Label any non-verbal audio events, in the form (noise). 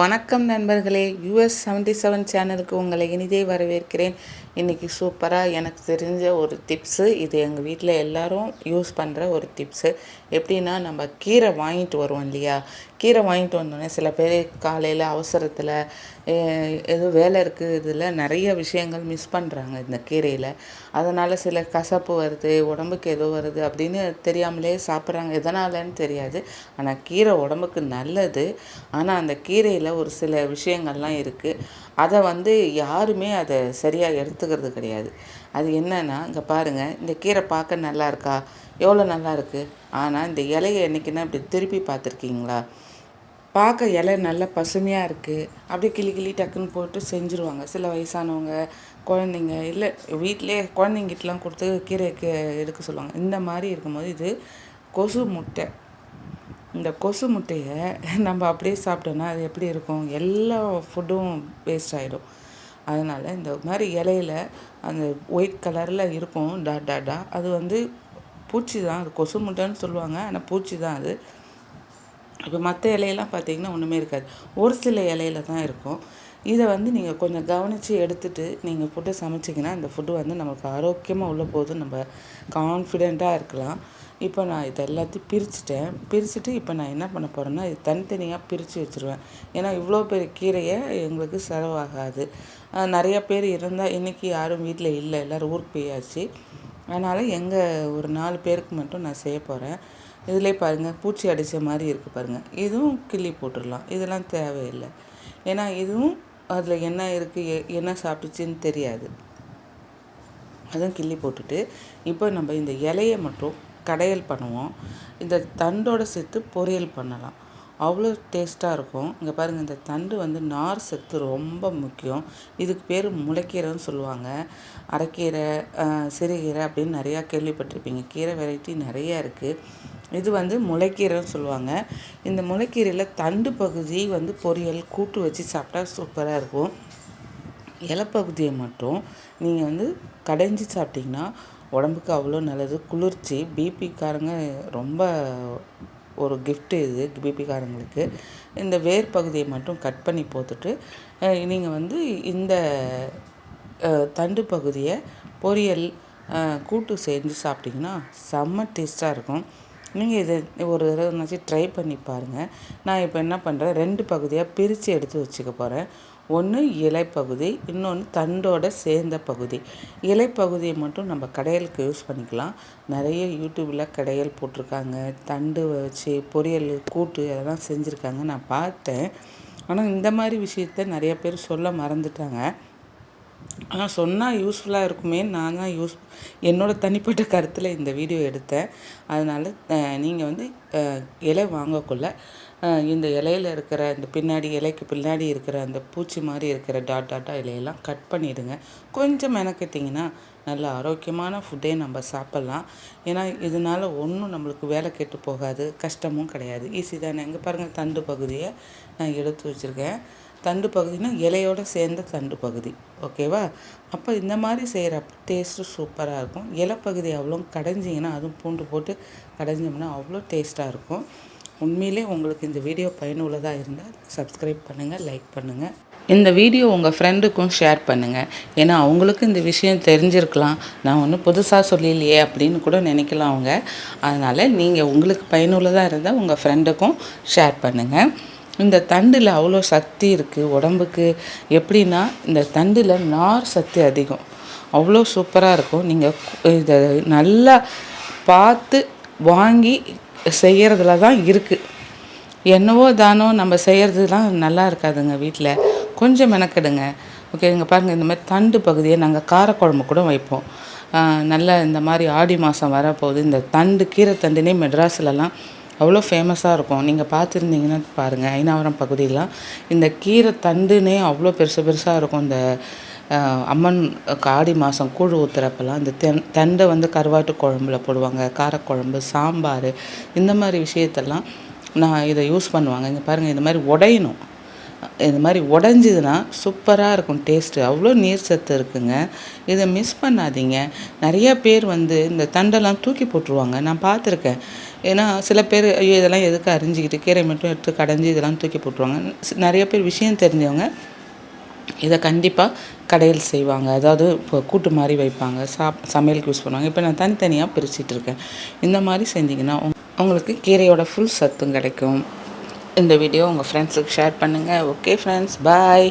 வணக்கம் நண்பர்களே. US seventy seven சேனலுக்கு உங்களை இனிதே வரவேற்கிறேன். இன்றைக்கி சூப்பராக எனக்கு தெரிஞ்ச ஒரு டிப்ஸு இது எங்கள் வீட்டில் எல்லாரும் யூஸ் பண்ணுற ஒரு டிப்ஸு எப்படின்னா நம்ம கீரை வாங்கிட்டு வருவோம் இல்லையா? கீரை வாங்கிட்டு வந்தோடனே சில பேர் காலையில் அவசரத்தில் எதுவும் வேலை இருக்குது இதில் நிறைய விஷயங்கள் மிஸ் பண்ணுறாங்க இந்த கீரையில். அதனால் சில கசப்பு வருது உடம்புக்கு ஏதோ வருது அப்படின்னு தெரியாமலே சாப்பிட்றாங்க. எதனாலன்னு தெரியாது. ஆனால் கீரை உடம்புக்கு நல்லது. ஆனால் அந்த கீரையில் ஒரு சில விஷயங்கள்லாம் இருக்குது அதை வந்து யாருமே அதை சரியாக எடுத்து ஒத்துக்கிறது கிடையாது. அது என்னென்னா இங்கே பாருங்கள் இந்த கீரை பார்க்க நல்லா இருக்கா? எவ்வளோ நல்லா இருக்குது ஆனால் இந்த இலையை என்னைக்குன்னா இப்படி திருப்பி பார்த்துருக்கீங்களா? பார்க்க இலை நல்லா பசுமையாக இருக்குது அப்படியே கிளி கிளி டக்குன்னு போட்டு செஞ்சுருவாங்க. சில வயசானவங்க குழந்தைங்க இல்லை வீட்டிலே குழந்தைங்கிட்டலாம் கொடுத்து கீரை எடுக்க சொல்லுவாங்க. இந்த மாதிரி இருக்கும்போது இது கொசு முட்டை. இந்த கொசு முட்டையை நம்ம அப்படியே சாப்பிட்டோன்னா அது எப்படி இருக்கும்? எல்லா ஃபுட்டும் வேஸ்ட் ஆகிடும் அதனால் இந்த மாதிரி இலையில அந்த ஒயிட் கலரில் இருக்கும் டாட் டாட்டா அது வந்து பூச்சி தான் அது கொசு முட்டைன்னு சொல்லுவாங்க ஆனால் பூச்சி தான் அது. இப்போ மற்ற இலையெல்லாம் பார்த்தீங்கன்னா ஒன்றுமே இருக்காது. ஒரு சில இலையில தான் இருக்கும். இதை வந்து நீங்கள் கொஞ்சம் கவனித்து எடுத்துகிட்டு நீங்கள் ஃபுட்டை சமைச்சிங்கன்னா அந்த ஃபுட்டு வந்து நமக்கு ஆரோக்கியமாக உள்ள போது நம்ம கான்ஃபிடெண்ட்டாக இருக்கலாம். இப்போ நான் இதை எல்லாத்தையும் பிரிச்சுட்டேன். பிரிச்சுட்டு இப்போ நான் என்ன பண்ண போகிறேன்னா இது தனித்தனியாக பிரித்து வச்சுருவேன். ஏன்னா இவ்வளோ பெரிய கீரையை எங்களுக்கு செலவாகாது. நிறைய பேர் இருந்தால் இன்றைக்கி யாரும் வீட்டில் இல்லை. எல்லோரும் ஊருக்கு போயாச்சு. அதனால் எங்கள் ஒரு நாலு பேருக்கு மட்டும் நான் செய்ய போகிறேன் இதிலே பாருங்கள் பூச்சி அடித்த மாதிரி இருக்குது பாருங்கள் இதுவும் கிள்ளி போட்டுடலாம். இதெல்லாம் தேவையில்லை. ஏன்னா இதுவும் அதில் என்ன இருக்குது என்ன சாப்பிட்டுச்சின்னு தெரியாது. அதுவும் கிள்ளி போட்டுட்டு இப்போ நம்ம இந்த இலையை மட்டும் கடையல் பண்ணுவோம். இந்த தண்டோடு சேர்த்து பொரியல் பண்ணலாம். அவ்வளோ டேஸ்ட்டாக இருக்கும். இங்கே பாருங்கள் இந்த தண்டு வந்து நார் சத்து ரொம்ப முக்கியம். இதுக்கு பேர் முளைக்கீரைன்னு சொல்லுவாங்க. அரைக்கீரை சிறுகீரை அப்படின்னு நிறையா கேள்விப்பட்டிருப்பீங்க. கீரை வெரைட்டி நிறையா இருக்குது இது வந்து முளைக்கீரைன்னு சொல்லுவாங்க. இந்த முளைக்கீரையில் தண்டு பகுதி வந்து பொரியல் கூட்டு வச்சு சாப்பிட்டா சூப்பராக இருக்கும். இலைப்பகுதியை மட்டும் நீங்கள் வந்து கடைஞ்சி சாப்பிட்டிங்கன்னா உடம்புக்கு அவ்வளோ நல்லது. குளிர்ச்சி பிபிக்காரங்க ரொம்ப ஒரு கிஃப்ட்டு இது பிபிக்காரங்களுக்கு இந்த வேர் பகுதியை மட்டும் கட் பண்ணி போட்டுட்டு நீங்கள் வந்து இந்த தண்டு பகுதியை பொரியல் கூட்டு செஞ்சு சாப்பிட்டிங்கன்னா செம்ம டேஸ்ட்டாக இருக்கும். நீங்கள் இதை ஒரு தடவை ட்ரை பண்ணி பாருங்கள் நான் இப்போ என்ன பண்ணுறேன் ரெண்டு பகுதியாக பிரித்து எடுத்து வச்சுக்க போகிறேன் ஒன்று இலைப்பகுதி இன்னொன்று தண்டோட சேர்ந்த பகுதி. இலைப்பகுதியை மட்டும் நம்ம கடையலுக்கு யூஸ் பண்ணிக்கலாம். நிறைய யூடியூப்பில் கடையல் போட்டிருக்காங்க. தண்டு வச்சு பொரியல் கூட்டு அதெல்லாம் செஞ்சுருக்காங்க. நான் பார்த்தேன். ஆனால் இந்த மாதிரி விஷயத்த நிறைய பேர் சொல்ல மறந்துட்டாங்க. ஆனால் சொன்னால் யூஸ்ஃபுல்லாக இருக்குமே நான் தான் யூஸ் என்னோடய தனிப்பட்ட (laughs) கருத்தில் இந்த வீடியோ எடுத்தேன். அதனால் நீங்கள் வந்து இலை வாங்கக்குள்ள இந்த இலையில இருக்கிற இந்த பின்னாடி இலைக்கு பின்னாடி இருக்கிற அந்த பூச்சி மாதிரி இருக்கிற டாட் டாட்டாக இலையெல்லாம் கட் பண்ணிவிடுங்க கொஞ்சம் மெனக்கெட்டிங்கன்னா நல்ல ஆரோக்கியமான ஃபுட்டே நம்ம சாப்பிட்லாம். ஏன்னா இதனால் ஒன்றும் நம்மளுக்கு வேலை கெட்டு போகாது கஷ்டமும் கிடையாது. ஈஸி தானே. இங்கே பாருங்கள் தண்டு பகுதியை நான் எடுத்து வச்சுருக்கேன். தண்டு பகுதினா இலையோடு சேர்ந்த தண்டு பகுதி. ஓகேவா? அப்போ இந்த மாதிரி செய்கிறப்ப டேஸ்ட்டு சூப்பராக இருக்கும். இலை பகுதி அவ்வளோ கடைஞ்சிங்கன்னா அதுவும் பூண்டு போட்டு கடைஞ்சோம்னா அவ்வளோ டேஸ்ட்டாக இருக்கும். உண்மையிலே உங்களுக்கு இந்த வீடியோ பயனுள்ளதாக இருந்தால் சப்ஸ்கிரைப் பண்ணுங்கள் லைக் பண்ணுங்கள் இந்த வீடியோ உங்கள் ஃப்ரெண்டுக்கும் ஷேர் பண்ணுங்கள் ஏன்னா அவங்களுக்கும் இந்த விஷயம் தெரிஞ்சிருக்கலாம். நான் ஒன்றும் புதுசாக சொல்லலையே அப்படின்னு கூட நினைக்கலாம் அவங்க. அதனால் நீங்கள் உங்களுக்கு பயனுள்ளதாக இருந்தால் உங்கள் ஃப்ரெண்டுக்கும் ஷேர் பண்ணுங்கள் இந்த தண்டில் அவ்வளோ சக்தி இருக்குது உடம்புக்கு. எப்படின்னா இந்த தண்டில் நார் சக்தி அதிகம். அவ்வளோ சூப்பராக இருக்கும். நீங்கள் இதை நல்லா பார்த்து வாங்கி செய்கிறதுல தான் இருக்குது என்னவோ தானோ நம்ம செய்கிறதுலாம் நல்லா இருக்காதுங்க வீட்டில் கொஞ்சம் மெனக்கெடுங்க. ஓகே இங்கே பாருங்கள் இந்த மாதிரி தண்டு பகுதியை நாங்கள் காரக்குழம்பு கூட வைப்போம். நல்ல இந்த மாதிரி ஆடி மாதம் வரப்போகுது. இந்த தண்டு கீரை தண்டுனே மெட்ராஸ்லலாம் அவ்வளோ ஃபேமஸாக இருக்கும். நீங்கள் பார்த்துருந்தீங்கன்னா பாருங்கள் ஐநாவரம் பகுதியெலாம் இந்த கீரை தண்டுனே அவ்வளோ பெருசு பெருசாக இருக்கும். இந்த அம்மன் ஆடி மாதம் கூழ் ஊற்றுறப்பெல்லாம் இந்த தென் தண்டை வந்து கருவாட்டு குழம்புல போடுவாங்க காரக்குழம்பு சாம்பார் இந்த மாதிரி விஷயத்தெல்லாம் நான் இதை யூஸ் பண்ணுவாங்க. இங்கே பாருங்கள் இந்த மாதிரி உடையணும். இந்த மாதிரி உடஞ்சிதுன்னா சூப்பராக இருக்கும் டேஸ்ட்டு அவ்வளோ நீர் சத்து இருக்குங்க. இதை மிஸ் பண்ணாதீங்க. நிறைய பேர் வந்து இந்த தண்டெல்லாம் தூக்கி போட்டுருவாங்க. நான் பார்த்துருக்கேன். ஏன்னா சில பேர் ஐயோ இதெல்லாம் எதுக்கு அரிஞ்சிக்கிட்டு கீரை மட்டும் எடுத்து கடைஞ்சி இதெல்லாம் தூக்கி போட்டுருவாங்க. நிறைய பேர் விஷயம் தெரிஞ்சவங்க இதை கண்டிப்பாக கடையில் செய்வாங்க. அதாவது இப்போ கூட்டு மாதிரி வைப்பாங்க சாப் சமையலுக்கு யூஸ் பண்ணுவாங்க. இப்போ நான் தனித்தனியாக பிரிச்சுட்டு இருக்கேன். இந்த மாதிரி செஞ்சிங்கன்னா உங்களுக்கு கீரையோட ஃபுல் சத்தும் கிடைக்கும். இந்த வீடியோ உங்கள் ஃப்ரெண்ட்ஸுக்கு ஷேர் பண்ணுங்கள் ஓகே ஃப்ரெண்ட்ஸ் பாய்